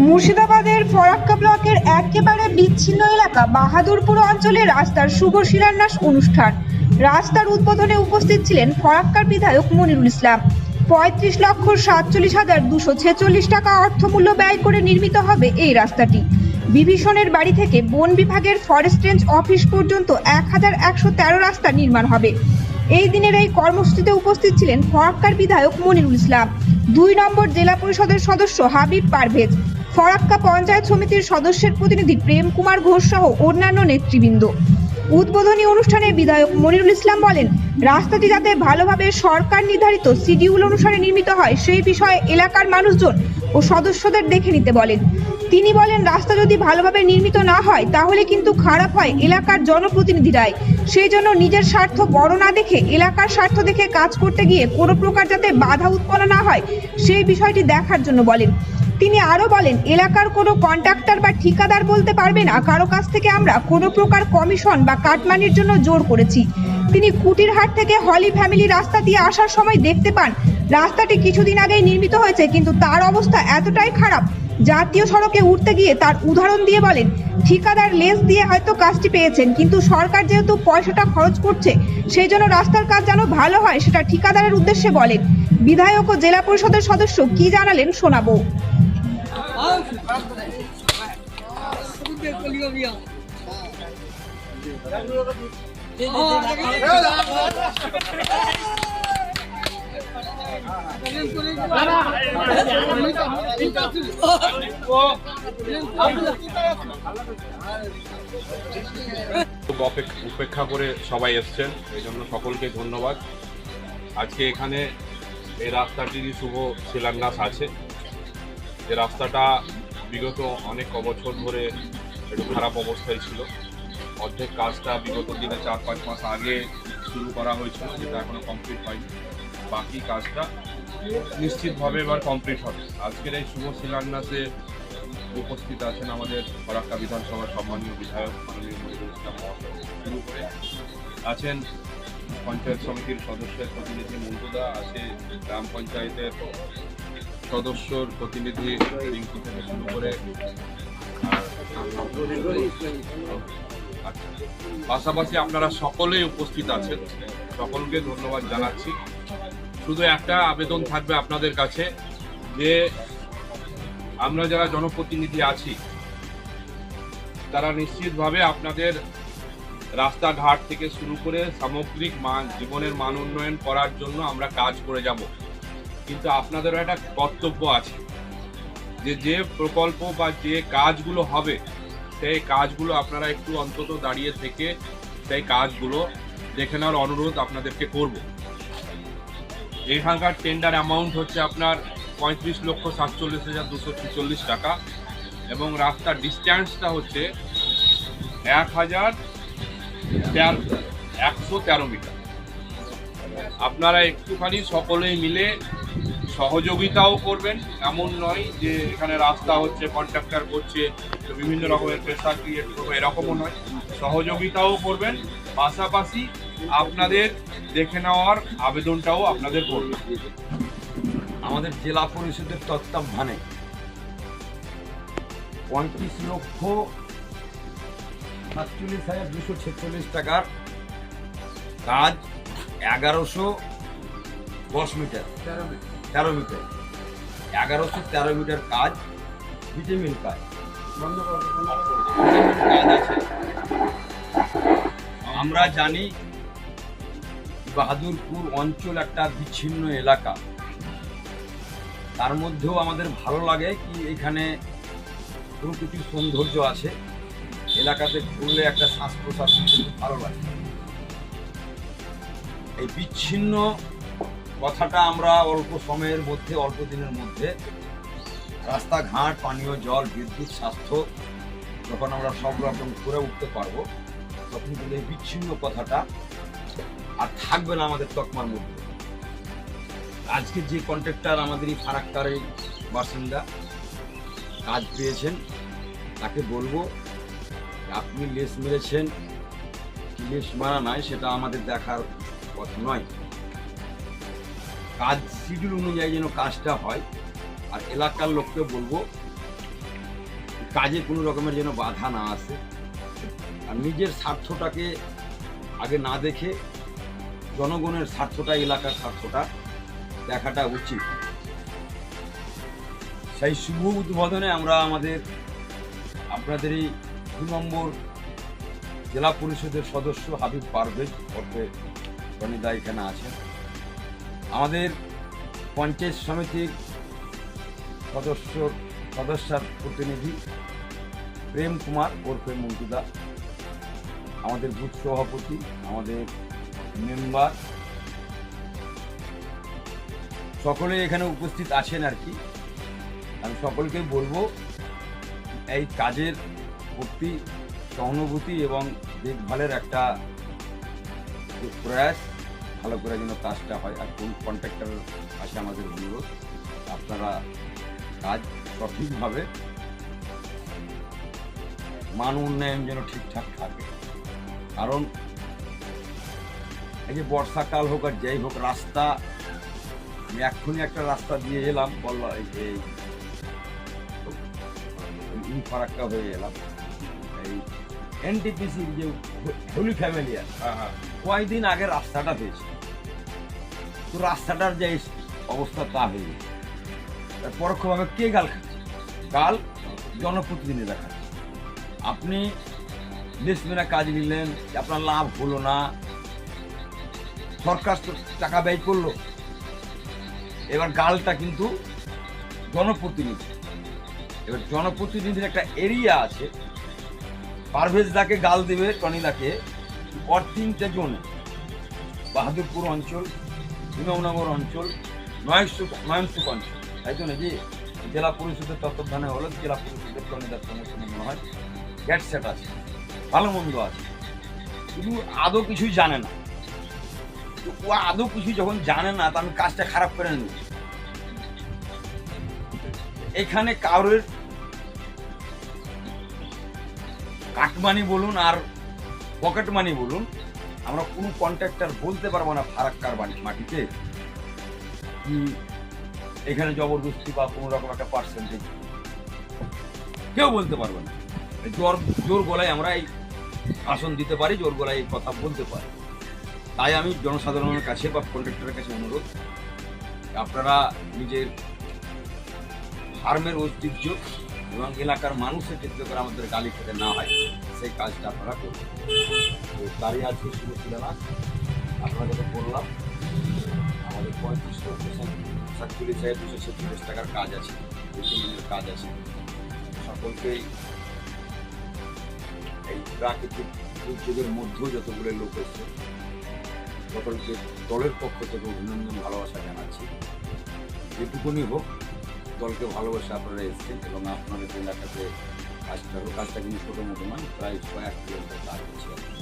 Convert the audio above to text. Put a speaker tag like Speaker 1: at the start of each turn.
Speaker 1: মুর্শিদাবাদের ফরাক্কা ব্লকের একেবারে বিচ্ছিন্ন এলাকা বাহাদুরপুর অঞ্চলের রাস্তার শুভ শিলান্যাস অনুষ্ঠান। রাস্তার উদ্বোধনে উপস্থিত ছিলেন ফরাক্কার বিধায়ক মনিরুল ইসলাম। পঁয়ত্রিশ লক্ষ সাতচল্লিশ হাজার দুশো ছেচল্লিশ টাকা অর্থমূল্য ব্যয় করে নির্মিত হবে এই রাস্তাটি। বিভীষণের বাড়ি থেকে বন বিভাগের ফরেস্ট রেঞ্জ অফিস পর্যন্ত এক হাজার একশো তেরো রাস্তা নির্মাণ হবে। এই দিনের এই কর্মসূচিতে উপস্থিত ছিলেন ফরাক্কার বিধায়ক মনিরুল ইসলাম। দুই নম্বর জেলা পরিষদের সদস্য হাবিব পারভেজ। ফরাক্কা পঞ্চায়েত সমিতির সদস্যের প্রতিনিধি প্রেম কুমার ঘোষ সহ অন্যান্য নেতৃবৃন্দ। উদ্বোধনী অনুষ্ঠানে বিধায়ক মনিরুল ইসলাম বলেন, রাস্তাটি যাতে ভালোভাবে সরকার নির্ধারিত শিডিউল অনুসারে নির্মিত হয়, সেই বিষয়ে এলাকার মানুষজন ও সদস্যদের দেখে নিতে বলেন। তিনি বলেন, রাস্তা যদি ভালোভাবে নির্মিত না হয়, তাহলে কিন্তু খারাপ হয় এলাকার জনপ্রতিনিধিরাই। সেই জন্য নিজের স্বার্থ বড় না দেখে এলাকার স্বার্থ দেখে কাজ করতে গিয়ে কোনো প্রকার যাতে বাধা উৎপন্ন না হয়, সেই বিষয়টি দেখার জন্য বলেন। তিনি আরও বলেন, এলাকার কোনো কন্ট্রাক্টর বা ঠিকাদার বলতে পারবে না। কারও কাছ থেকে আমরা কোনো প্রকার কমিশন বা কাটমানির জন্য জোর করেছি। তিনি কুটিরহাট থেকে হলি ফ্যামিলি রাস্তা দিয়ে আসার সময় দেখতে পান, রাস্তাটি কিছুদিন আগেই নির্মিত হয়েছে, কিন্তু তার অবস্থা এতটাই খারাপ, জাতীয় সড়কে উঠতে গিয়ে তার উদাহরণ দিয়ে বলেন, ঠিকাদার লেস দিয়ে হয়তো কাজটি পেয়েছেন, কিন্তু সরকার যেহেতু পয়সাটা খরচ করছে সেই জন্য রাস্তার কাজ যেন ভালো হয় সেটা ঠিকাদারের উদ্দেশ্যে বলেন। বিধায়ক ও জেলা পরিষদের সদস্য কি জানালেন শোনাবো।
Speaker 2: উপেক্ষা করে সবাই এসছেন, এই জন্য সকলকে ধন্যবাদ। আজকে এখানে এই রাস্তাটিরই শুভ শিলান্যাস আছে। যে রাস্তাটা বিগত অনেক বছর ধরে একটু খারাপ অবস্থায় ছিল। অর্ধেক কাজটা বিগত দিনে চার, পাঁচ মাস আগে শুরু করা হয়েছিল যেটা এখনও কমপ্লিট হয়নি। বাকি কাজটা নিশ্চিতভাবে এবার কমপ্লিট হবে। আজকের এই শুভ শিলান্যাসে উপস্থিত আছেন আমাদের ফরাক্কা বিধানসভার সম্মানীয় বিধায়ক মাননীয় ইসলাম শুরু করে। আছেন পঞ্চায়েত সমিতির সদস্যের প্রতিনিধি মন্টুদা আছে গ্রাম পঞ্চায়েতের সদস্যর প্রতিনিধি রিঙ্কু থেকে শুরু করে। পাশাপাশি আপনারা সকলেই উপস্থিত আছেন সকলকে ধন্যবাদ জানাচ্ছি শুধু একটা আবেদন থাকবে আপনাদের কাছে যে আমরা যারা জনপ্রতিনিধি আছি, তারা নিশ্চিতভাবে আপনাদের রাস্তাঘাট থেকে শুরু করে সামগ্রিক মান, জীবনের মান উন্নয়ন করার জন্য আমরা কাজ করে যাব কিন্তু আপনাদেরও একটা কর্তব্য আছে যে যে প্রকল্প বা যে কাজগুলো হবে, সেই কাজগুলো আপনারা একটু অন্তত দাঁড়িয়ে থেকে সেই কাজগুলো দেখে নেওয়ার অনুরোধ আপনাদেরকে করব। এখানকার টেন্ডার অ্যামাউন্ট হচ্ছে আপনার পঁয়ত্রিশ লক্ষ সাতচল্লিশ হাজার দুশো ছেচল্লিশ টাকা এবং রাস্তার ডিস্ট্যান্সটা হচ্ছে এক হাজার তেরো, একশো তেরো মিটার। আপনারা একটুখানি সকলেই মিলে সহযোগিতাও করবেন এমন নয় যে এখানে রাস্তা হচ্ছে কন্ট্রাক্টর করছে বিভিন্ন রকমের প্রেশার ক্রিয়েট করবে এরকমও নয়। সহযোগিতাও করবেন পাশাপাশি আপনাদের দেখে নেওয়ার আবেদনটাও আপনাদের করবেন।
Speaker 3: আমাদের জেলা পরিষদের তত্ত্বাবধানে পঁয়ত্রিশ লক্ষ সাতচল্লিশ হাজার দুশো ছেচল্লিশ টাকার কাজ এগারোশো দশ মিটার। তেরো মিটার। এগারোশো তেরো মিটার কাজ, ভিটামিন কাজ। আমরা জানি বাহাদুরপুর অঞ্চল একটা বিচ্ছিন্ন এলাকা। তার মধ্যেও আমাদের ভালো লাগে কি এখানে প্রকৃতির সৌন্দর্য আছে। এলাকাতে ঘুরলে একটা শ্বাস প্রশ্বাস ভালো লাগে। এই বিচ্ছিন্ন কথাটা আমরা অল্প সময়ের মধ্যে, অল্প দিনের মধ্যে, রাস্তাঘাট, পানীয় জল, বিদ্যুৎ, স্বাস্থ্য যখন আমরা সব রকম করে উঠতে পারব, তখন কিন্তু এই বিচ্ছিন্ন কথাটা আর থাকবে না আমাদের তকমার মধ্যে। আজকে যে কন্ট্রাক্টর আমাদের এই ফারাক্কার এই বাসিন্দা কাজ পেয়েছেন, তাকে বলব, আপনি লেস মেরেছেন, লেস মারা নাই, সেটা আমাদের দেখার কথা নয়। কাজ, শিডিউল অনুযায়ী যেন কাজটা হয়, আর এলাকার লোককে বলব, কাজে কোনো রকমের যেন বাধা না আসে। আর নিজের স্বার্থটাকে আগে না দেখে জনগণের স্বার্থটা এলাকার স্বার্থটা দেখাটা উচিত। সেই শুভ উদ্বোধনে আমরা আমাদের আপনাদের এই দু নম্বর জেলা পরিষদের সদস্য হাবিব পারভেজ, অর্থে রনিদা এখানে আছেন। আমাদের পঞ্চায়েত সমিতির সদস্য, সদস্যার প্রতিনিধি প্রেম কুমার ওরফে মন্টুদা, আমাদের বুথ সভাপতি, আমাদের মেম্বার। সকলে এখানে উপস্থিত আছেন আর কি। আমি সকলকে বলব, এই কাজের প্রতি সহানুভূতি এবং দেখভালের একটা প্রয়াস ভালো করে যেন কাজটা হয় আর কোন কন্ট্রাক্টরের কাছে আমাদের অনুরোধ আপনারা কাজ সঠিকভাবে মান উন্নয়ন যেন ঠিকঠাক থাকে। কারণ এই যে বর্ষাকাল হোক আর যাই হোক রাস্তা আমি এক্ষুনি একটা রাস্তা দিয়ে এলাম বলল এই ফারাক্কা হয়ে এলাম। এই এনটিপিসির যে হোলি ফ্যামিলি আছে
Speaker 2: হ্যাঁ হ্যাঁ।
Speaker 3: কয়েকদিন আগে রাস্তাটা হয়েছে? তো রাস্তাটার যে অবস্থা তা হয়ে গেছে। পরোক্ষভাবে কে গাল খাচ্ছে? গাল জনপ্রতিনিধিরা খাচ্ছে আপনি লিস্টমেনা কাজ নিলেন আপনার লাভ হলো না। সরকার টাকা ব্যয় করল। এবার গালটা কিন্তু জনপ্রতিনিধি। এবার জনপ্রতিনিধির একটা এরিয়া আছে। পারভেজ দাকে গাল দেবে টনিদাকে ওর তিনটে জোনে। বাহাদুরপুর অঞ্চল বিনবনগর অঞ্চল নয়শো নয়নসুক অঞ্চল। তাই জন্য যে জেলা পরিষদের তত্ত্বাবধানে হলো জেলা পরিষদের টনিদার সমর্থনে মনে হয়। গ্যাট সেট আছে। ভালো মন্দ আছে। শুধু আদৌ কিছুই জানে না। তো ও আদৌ কিছু যখন জানে না তা আমি কাজটা খারাপ করে নেব। এখানে কারোর কাটমানি বলুন আর পকেট মানি বলুন আমরা কোনো কন্ট্রাক্টর বলতে পারব না ফারাক্কার বাড়ি মাটিতে কি এখানে জবরদস্তি বা কোনো রকম একটা পার্সেন্টেজ কেউ বলতে পারবে না। জোর জোর গলায় আমরা এই আসন দিতে পারি, জোর গলায় এই কথা বলতে পারি। তাই আমি জনসাধারণের কাছে বা কন্ট্রাক্টরের কাছে অনুরোধ, আপনারা নিজের ফার্মের ঐতিহ্য এবং এলাকার মানুষের ক্ষেত্রে করে আমাদের গালি খেতে না হয়, সেই কাজটা আপনারা করবেন। তো তারই আজকে শুরু ছিল না আপনাদেরকে বললাম, আমাদের পঁয়ত্রিশ সাতচল্লিশ হাজার দুশো ছেচল্লিশ টাকার কাজ আছে দুশো মিনিটের কাজ আছে। সকলকেই এই প্রাকৃতিক দুর্যোগের মধ্যেও যতগুলো লোক এসছে, সকলকে দলের পক্ষ থেকে অভিনন্দন, ভালোবাসা জানাচ্ছি। যেটুকুনি হোক দলকে ভালোবাসে আপনারা এসেছেন এবং আপনাদের এলাকাতে কাজটা কাজটা কিন্তু ছোটো মতো নয়, প্রায় কয়েক কিলোমিটার কাজ হচ্ছে।